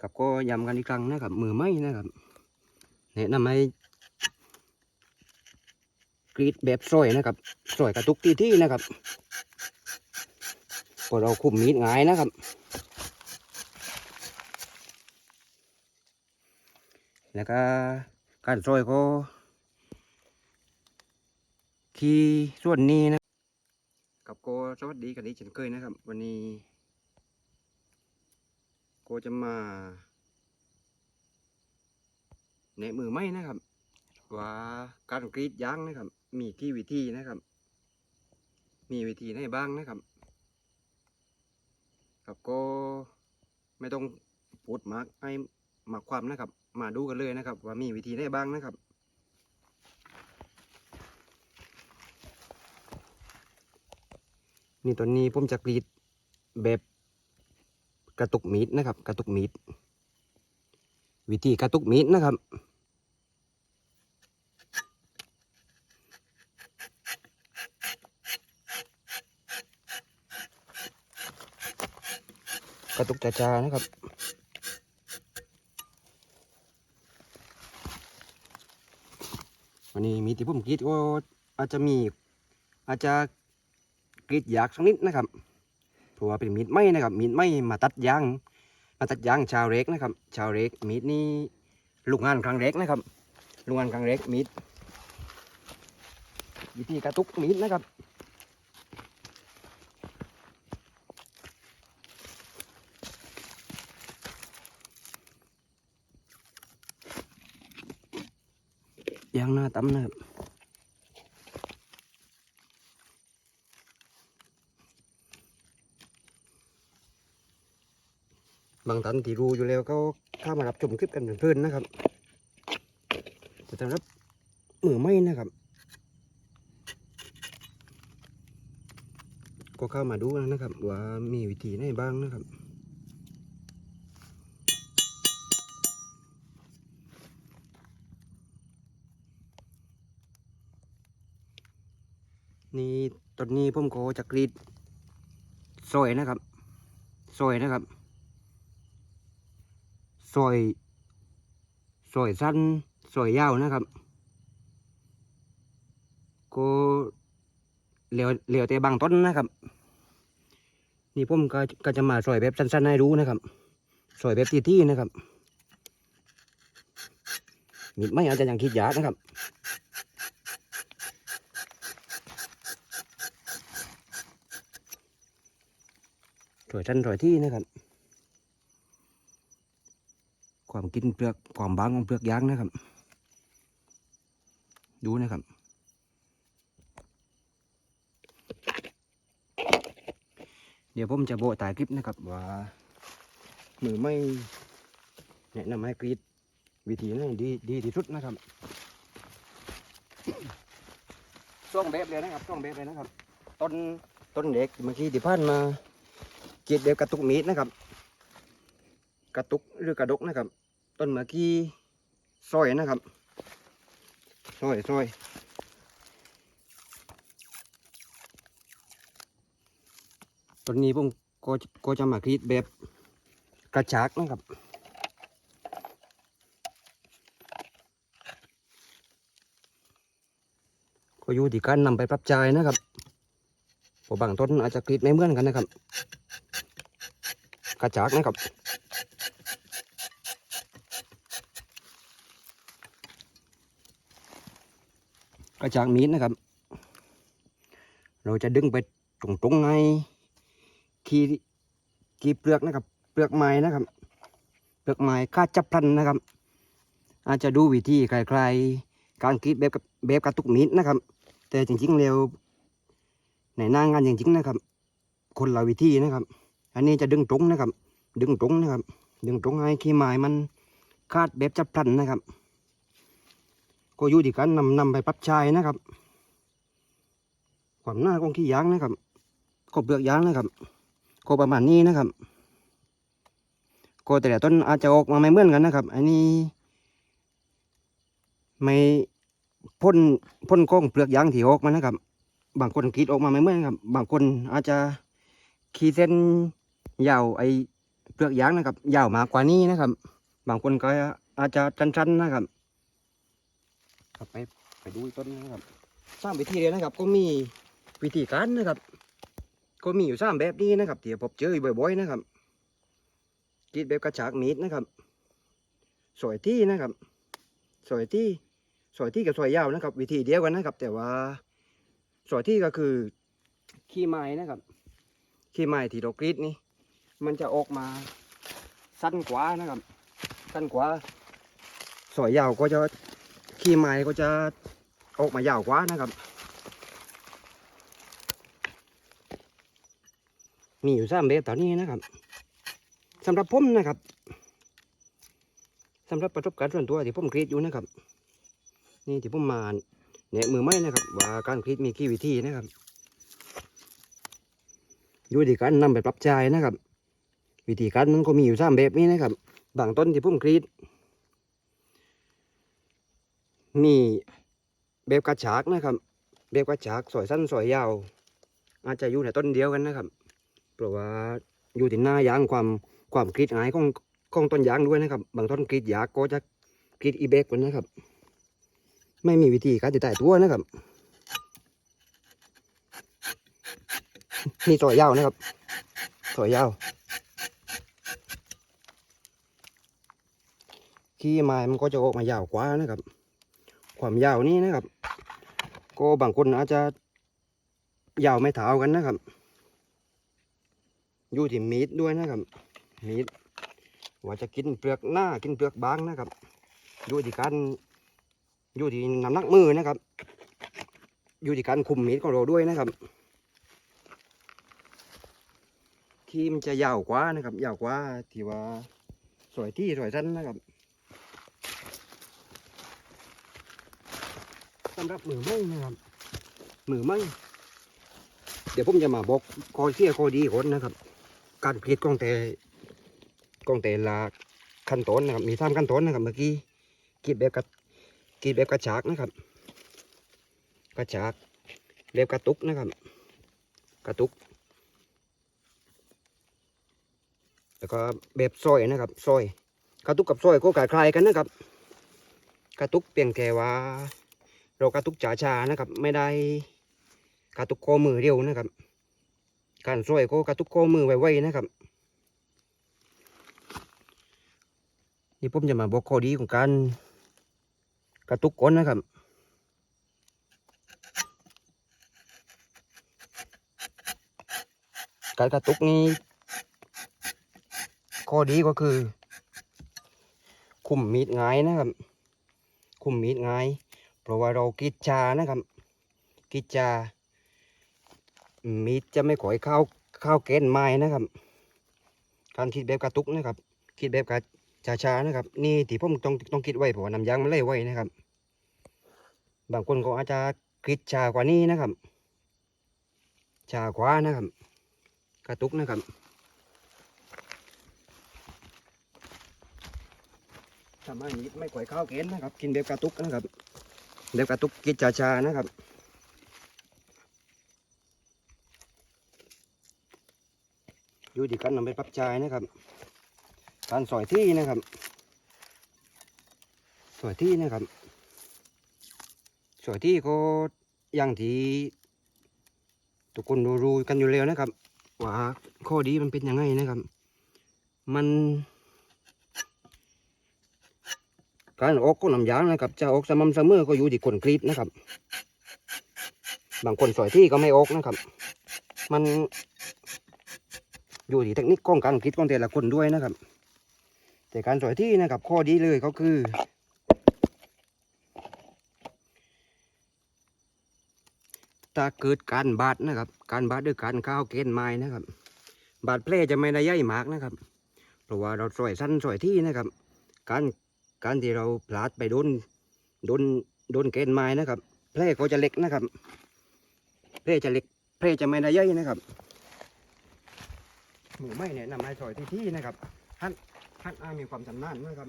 กับก็ย้ำกันอีกครั้งนะครับ มือไม้นะครับแนะนำให้กรีดแบบซอยนะครับซอยกระตุกที่ที่นะครับพอเราคุมมีดหงายนะครับแล้วก็การซอยก็ ที่ส่วนนี้นะกับโกสวัสดีกันอีกเช่นเคยนะครับ วันนี้ ก็จะมาแนะมือไม้นะครับ ว่าการกรีดยางนะครับ มีกี่วิธีนะครับ มีวิธีไหนบ้างนะครับกับก็ไม่ต้องพูดมากให้มากความนะครับ มาดูกันเลยนะครับ ว่ามีวิธีไหนบ้างนะครับนี่ตอนนี้ผมจะกรีดแบบ กระตุกมีดนะครับ กระตุกมีดวิธีกระตุกมีดนะครับ กระตุกช้าๆนะครับวันนี้มีที่ผมกรีดก็อาจจะมีอาจจะกรีดยากสักนิดนะครับ เพราะว่าเป็นมีดไม้นะครับ มีดไม้มาตัดยาง มาตัดยางชาวเร็กนะครับ ชาวเร็กมีดนี้ลูกงานครั้งแรกนะครับ ลูกงานครั้งแรกมีดวิธีกระตุกมีดนะครับยางหน้าตั้มนะครับ บางท่านที่รู้อยู่แล้วก็เข้ามารับชมคลิปกันเพลินๆนะครับแต่สำหรับมือไม่นะครับก็เข้ามาดูนะครับ ว่ามีวิธีไหนบ้างนะครับนี่ตอนนี้ผมก็จะกรีดซอยนะครับซอยนะครับ อยซอยสั้นซอยยาวนะครับ ก็เหลียวเหลียวแต่บางต้นนะครับ นี่ผมก็ก็จะมาซอยแบบสั้นๆให้รู้นะครับซอยแบบที่ๆนะครับมีดไม่อาจจะยังคิดยากนะครับสวยชั้นสวยที่นะครับ ความกินเปลือกความบางของเปลือกยางนะครับ ดูนะครับเดี๋ยวผมจะโบตายคลิปนะครับว่ามือไม่แนะนำให้กรีดวิธีนั้นดีดีที่สุดนะครับช่วงแบบเลยนะครับช่วงแบบเลยนะครับ ต้นต้นเด็กเมื่อกี้ที่ผ่านมาเกรีดเดียวกระตุกมีดนะครับ กระตุกหรือกระดกนะครับ ต้นเมื่อกี้ซอยนะครับซอยซอยต้นนี้ผมก็ก็จะมากรีดแบบกระชากนะครับก็อยู่ที่การนำไปปรับใช้นะครับพราะบางต้นอาจจะกรีดไม่เหมือนกันนะครับ กระจากนะครับ กระจากมีดนะครับ เราจะดึงไปตรงๆในขีขีเปลือกนะครับ เปลือกไม้นะครับ เปลือกไม้คาดจับพลันนะครับ อาจจะดูวิธีคล้ายๆการกรีดแบบกับแบบกระตุกมีดนะครับ แต่จริงๆแล้วในหน้างานจริงๆนะครับ คนละวิธีนะครับ อันนี้จะดึงตรงนะครับ ดึงตรงนะครับ ดึงตรงให้ขี้ไม้มันคาดแบบจับพลันนะครับ ก็อยู่ที่การนำนำไปปรับใช้นะครับ ความหน้าของขี้ยางนะครับก็เปลือกยางนะครับก็ประมาณนี้นะครับก็แต่ละต้นอาจจะออกมาไม่เหมือนกันนะครับ อันนี้ ไม่พ่นพ่นก้องเปลือกยางที่ออกมานะครับ บางคนกรีดออกมาไม่เหมือนครับ บางคนอาจจะขีดเส้นยาวไอเปลือกยางนะครับ ยาวมากกว่านี้นะครับ บางคนก็อาจจะสั้นๆนะครับ ครับไปไปดูต้นนะครับสร้ามวิธีเลยนะครับ ก็มีวิธีการนะครับ ก็มีอยู่สามแบบนี้นะครับที่ผมเจออยู่บ่อยๆนะครับกรีดแบบกระชากมีดนะครับ สวยที่นะครับ สวยที่สวยที่กับสวยยาวนะครับ วิธีเดียวกันนะครับ แต่ว่าสวยที่ก็คือขี้ไม้นะครับขี้ไม้ที่เรากรีดนี่มันจะออกมาสั้นกว่านะครับ สั้นกว่าสวยยาวก็จะ ขี้ไม้ก็จะออกมายาวกว่านะครับ มีอยู่สามแบบตอนนี้นะครับสำหรับผมนะครับสำหรับประสบการณ์ส่วนตัวที่ผมกรีดอยู่นะครับ นี่ที่ผมมาเนี่ยมือไม้นะครับ ว่าการกรีดมีกี่วิธีนะครับอยู่ที่การนำไปปรับใช้นะครับ วิธีการมันก็มีอยู่สามแบบนี้นะครับบางต้นที่ผมกรีด มีแบบกระชากนะครับ แบบกระชากสอยสั้นสอยยาว อาจจะอยู่ในต้นเดียวกันนะครับ เพราะว่าอยู่ที่หน้ายางความความกรีดหายของของต้นยางด้วยนะครับ บางต้นกรีดยากก็จะกรีดอีเบกกันนะครับ ไม่มีวิธีการติดแต่ตัวนะครับนี่สอยยาวนะครับสอยยาวขี้ไม้มันก็จะออกมายาวกว่านะครับ ความยาวนี้นะครับ ก็บางคนอาจจะยาวไม่เท่ากันนะครับ อยู่ที่มีดด้วยนะครับ มีดว่าจะกินเปลือกหน้ากินเปลือกบางนะครับ อยู่ที่การอยู่ที่น้ำหนักมือนะครับ อยู่ที่การคุมมีดของเราด้วยนะครับที่มันจะยาวกว่านะครับยาวกว่าที่ว่าสวยที่สวยสั้นนะครับ สำหรับมือไม้นะครับมือไม้เดี๋ยวผมจะมาบอกข้อเสียข้อดีคนนะครับ การกรีดกล้องแต่กล้องแต่ละขั้นตอนนะครับ มีสามขั้นตอนนะครับ เมื่อกี้กรีดแบบกระกรีดแบบกระชากนะครับ กระชากแบบกระตุกนะครับ กระตุก แล้วก็แบบซอยนะครับซอย กระตุกกับซอยก็คล้ายๆกันนะครับ กระตุกเพียงแค่ว่า เรากระตุกช้าๆนะครับ ไม่ได้กระตุกข้อมือเร็วนะครับ การซอยก็กระตุกข้อมือไวๆนะครับนี่ผมจะมาบอกข้อดีของการกระตุกก้นนะครับการกระตุกนี้ข้อดีก็คือ คุมมีดง่ายนะครับ คุมมีดง่าย เพราะว่าเรากรีดชานะครับกรีดชามีดจะไม่ขอยเข้าเข้าเกณฑ์ไม้นะครับ การคิดแบบกระตุกนะครับ คิดแบบกระช้าๆนะครับ นี่ที่ผมต้องต้องคิดไว้เพราะว่าน้ำยางมันไหลไว้นะครับ บางคนก็อาจจะกรีดชากว่านี้นะครับ ชากว่านะครับ กระตุกนะครับทำให้มีดไม่ขอยเข้าเกณฑ์นะครับ กินแบบกระตุกนะครับ แบบกระตุกกิดช้านะครับอยู่ที่การนำไปปรับใช้นะครับ การสอยที่นะครับ สอยที่นะครับ สอยที่ก็อย่างที่ทุกคนรู้กันอยู่แล้วนะครับว่าข้อดีมันเป็นยังไงนะครับ มัน การออกก็น้ำยางนะครับ จะออกสม่ำเสมอก็อยู่ที่คนกรีดนะครับ บางคนสอยที่ก็ไม่ออกนะครับ มันอยู่ที่เทคนิคของการคิดของแต่ละคนด้วยนะครับ แต่การสอยที่นะครับ ข้อดีเลยก็คือ ถ้าเกิดการบาดนะครับ การบาดด้วยการข้าวเกณฑ์ไม้นะครับ บาดแผลจะไม่ได้ใหญ่มากนะครับ เพราะว่าเราสอยสั้นสอยที่นะครับ การ การที่เราพลาดไปโดนโดนโดนเกณฑ์ไม้นะครับแผลก็จะเล็กนะครับแผลจะเล็กแผลจะไม่ได้ใหญ่นะครับหมูไม่เนี่ยนำมาซอยที่ที่นะครับท่านท่านอามีความสำนานนะครับ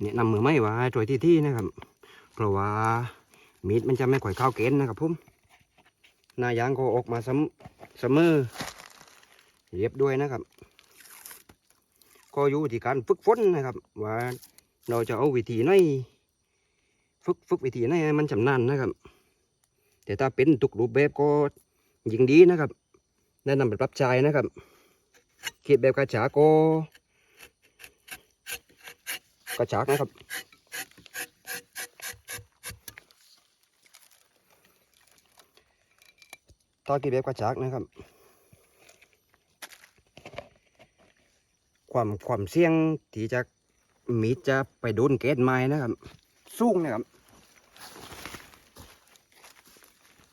เนี่ยนำมือไม้ว่าซอยที่ที่นะครับ เพราะว่ามีดมันจะไม่ค่อยเข้าเกณฑ์นะครับผม หน้ายางก็ออกมาเสมเสมอเรียบด้วยนะครับ ก็อยู่ที่การฝึกฝนนะครับ ว่าเราจะเอาวิธีไหนฝึกฝึกวิธีไหนมันชำนาญนะครับ แต่ถ้าเป็นทุกรูปแบบก็ยิ่งดีนะครับแนะนำไปปรับใช้นะครับเขีดแบบกระฉากก็กระฉากนะครับ ตอนกี่แบบกระจากนะครับ ความความเสี่ยงที่จะมีดจะไปโดนเกตไม้นะครับ สูงนะครับ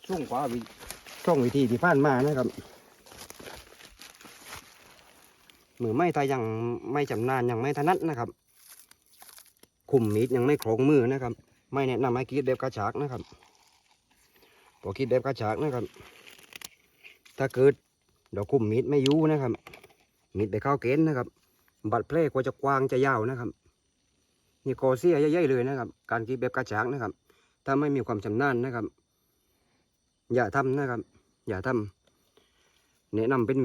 สูงกว่าวิช่องวิธีที่ผ่านมานะครับมือไม่ตายังไม่จำนานยังไม่ถนัดนะครับคุมมีดยังไม่โครงมือนะครับ ไม่แนะนำให้กรีดแบบกระฉากนะครับพอคิดแบบกระฉากนะครับ ถ้าเกิดเราคุมมีดไม่อยู่นะครับมีดไปเข้าเกณฑ์นะครับ บัดเพลก็จะกว้างจะยาวนะครับ นี่คอเสียใหญ่ๆเลยนะครับ การคิดแบบกระฉากนะครับ ถ้าไม่มีความชำนาญนะครับ อย่าทำนะครับ อย่าทำแนะนำเป็น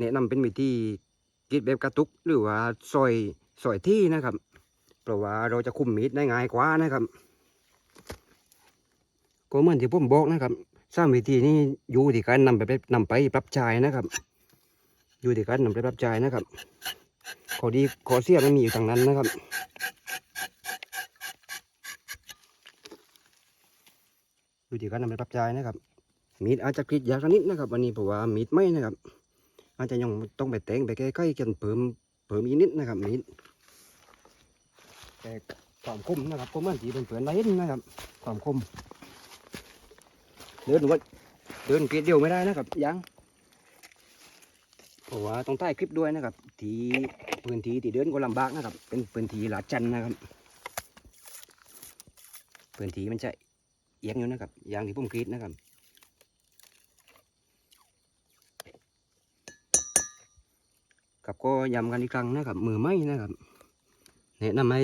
แนะนำเป็นวิธีคิดแบบกระตุก หรือว่าซอยซอยที่นะครับ เพราะว่าเราจะคุมมีดได้ง่ายกว่านะครับก็เหมือนที่ผมบอกนะครับ สร้ามวิธีนี้อยู่ที่การนำไปไปนำไปปรับใช้นะครับ อยู่ที่การนำไปปรับใช้นะครับขอดีขอเสียมันมีอยู่ทางนั้นนะครับอยู่ที่การนำไปปรับใช้นะครับ มีดอาจจะกรีดยากนิดนะครับ วันนี้เพราะว่ามีดไม่นะครับ อาจจะยังต้องไปแต่งไปใกล้ๆกันเพิ่มเพิ่มอีกนิดนะครับมีดแต่ความคมนะครับก็เมือนที่เป็นเพื่อนไรนะครับความคม เดินว่าเดินเกลียดเดียวไม่ได้นะครับยังเพราะว่าต้องใต้คลิปด้วยนะครับ ที่พื้นที่ที่เดินก็ลำบากนะครับ เป็นพื้นที่ลาดจันนะครับพื้นที่มันจะเอียงอยู่นะครับยางที่ผมกรีดนะครับกับก็ย้ำกันอีกครั้งนะครับ มือไม้นะครับแนะนำให้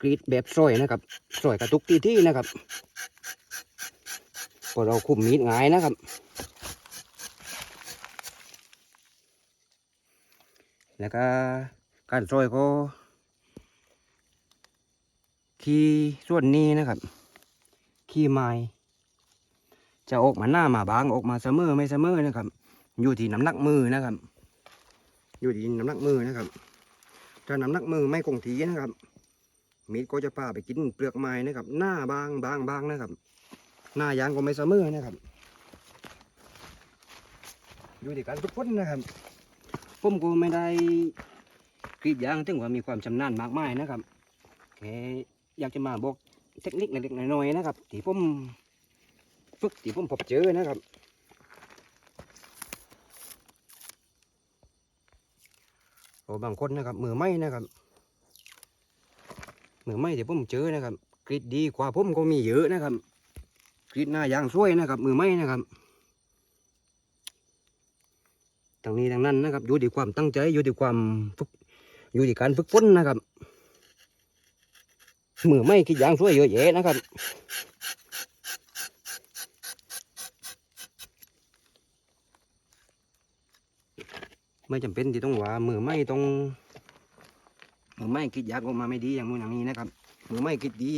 กรีดแบบซอยนะครับซอยกระตุกที่ที่นะครับพอเราคุมมีดง่ายนะครับ แล้วก็การซอยก็ขี้ส่วนนี้นะครับ ขี้ไม้จะออกมาหน้ามาบางออกมาเสมอไม่เสมอนะครับ อยู่ที่น้ำหนักมือนะครับ อยู่ที่น้ำหนักมือนะครับถ้าน้ำหนักมือไม่คงที่นะครับ มีดก็จะพาไปกินเปลือกไม้นะครับ หน้าบางบางบางนะครับ หน้ายางก็ไม่เสมอนะครับ อยู่ที่การฝึกฝนนะครับผมก็ไม่ได้กรีดยางถึงว่ามีความชำนาญมากมายนะครับแค่อยากจะมาบอกเทคนิคเล็กๆน้อยๆนะครับที่ผมฝึกที่ผมพบเจอนะครับโอ้บางคนนะครับมือไม้นะครับ มือไม้ที่ผมเจอนะครับกรีดดีกว่าผมก็มีเยอะนะครับกรีดหน้ายางสวยนะครับ มือไม้นะครับทางนี้ทางนั้นนะครับ อยู่ที่ความตั้งใจอยู่ที่ความฝึกอยู่ที่การฝึกฝนนะครับมือไม้กรีดยางสวยเยอะแยะนะครับไม่จำเป็นที่ต้องว่ามือไม้ต้อง มือไม้กรีดยางออกมาไม่ดีอย่างนู้นอย่างนี้นะครับมือไม้กรีดดี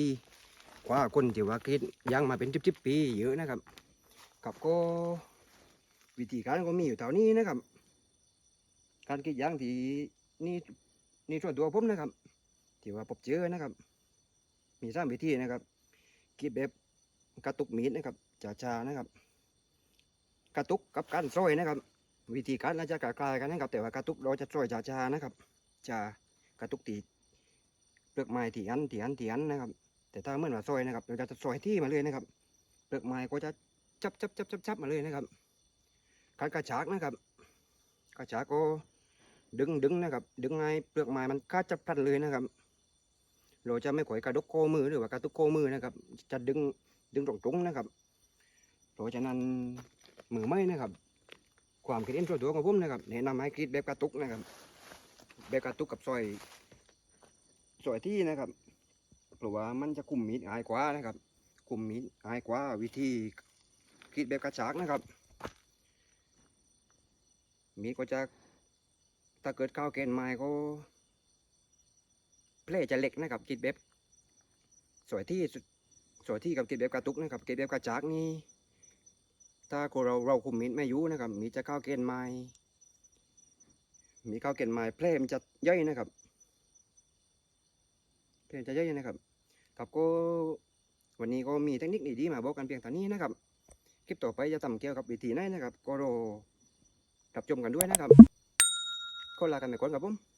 กว่าคนที่ว่ากรีดยางมาเป็นจิบๆปีเยอะนะครับกับก็วิธีการก็มีอยู่เท่านี้นะครับ การกรีดยางที่นี่นี่ส่วนตัวผมนะครับที่ว่าพบเจอนะครับ มีสามวิธีนะครับกรีดแบบกระตุกมีดนะครับจ่าๆนะครับ กระตุกกับการซอยนะครับ วิธีการเราจะคล้ายกันนะครับแต่ว่ากระตุกเราจะซอยจ่าๆนะครับจะ กระตุกตีเปลือกไม้ที่อันที่อันที่อันนะครับ แต่ถ้าเมื่อว่าซอยนะครับเราจะซอยที่มาเลยนะครับ เปลือกไม้ก็จะจับจับจับจับจับมาเลยนะครับการกระชากนะครับกระชากก็ดึงดึงนะครับ ดึงไงเปลือกไม้มันคาดจับพลันเลยนะครับ เราจะไม่ข่อยกระดกโคมือหรือว่ากระตุกโคมือนะครับ จะดึงดึงตรงๆนะครับเพราะฉะนั้นมือไม้นะครับ ความคิดเห็นส่วนตัวของผมนะครับแนะนำให้กรีดแบบกระตุกนะครับ แบบกระตุกกับซอยซอยที่นะครับเพราะว่ามันจะคุมมีดง่ายกว่านะครับคุมมีดง่ายกว่าวิธีกรีดแบบกระชากนะครับ มีดก็จะถ้าเกิดก้าวเกณฑ์ไม้ก็เพลจะเล็กนะครับกรีดแบบสวยที่สุดสวยที่กับกรีดแบบกระตุกนะครับกรีดแบบกระชากนี่ถ้าเราเราคุมมีดไม่ยู่นะครับ มีจะก้าวเกณฑ์ไม้ มีข้าวเกล็ดไม้เพลมนจะย่อยนะครับเพล่จะย่อยนะครับครับก็วันนี้ก็มีเทคนิคดีๆมาบอกกันเพียงเท่านี้นะครับ คลิปต่อไปจะทำเกี่ยวกับวิธีไหนนะครับ ก็รอรับชมกันด้วยนะครับก็ลากันไปก่อนครับผม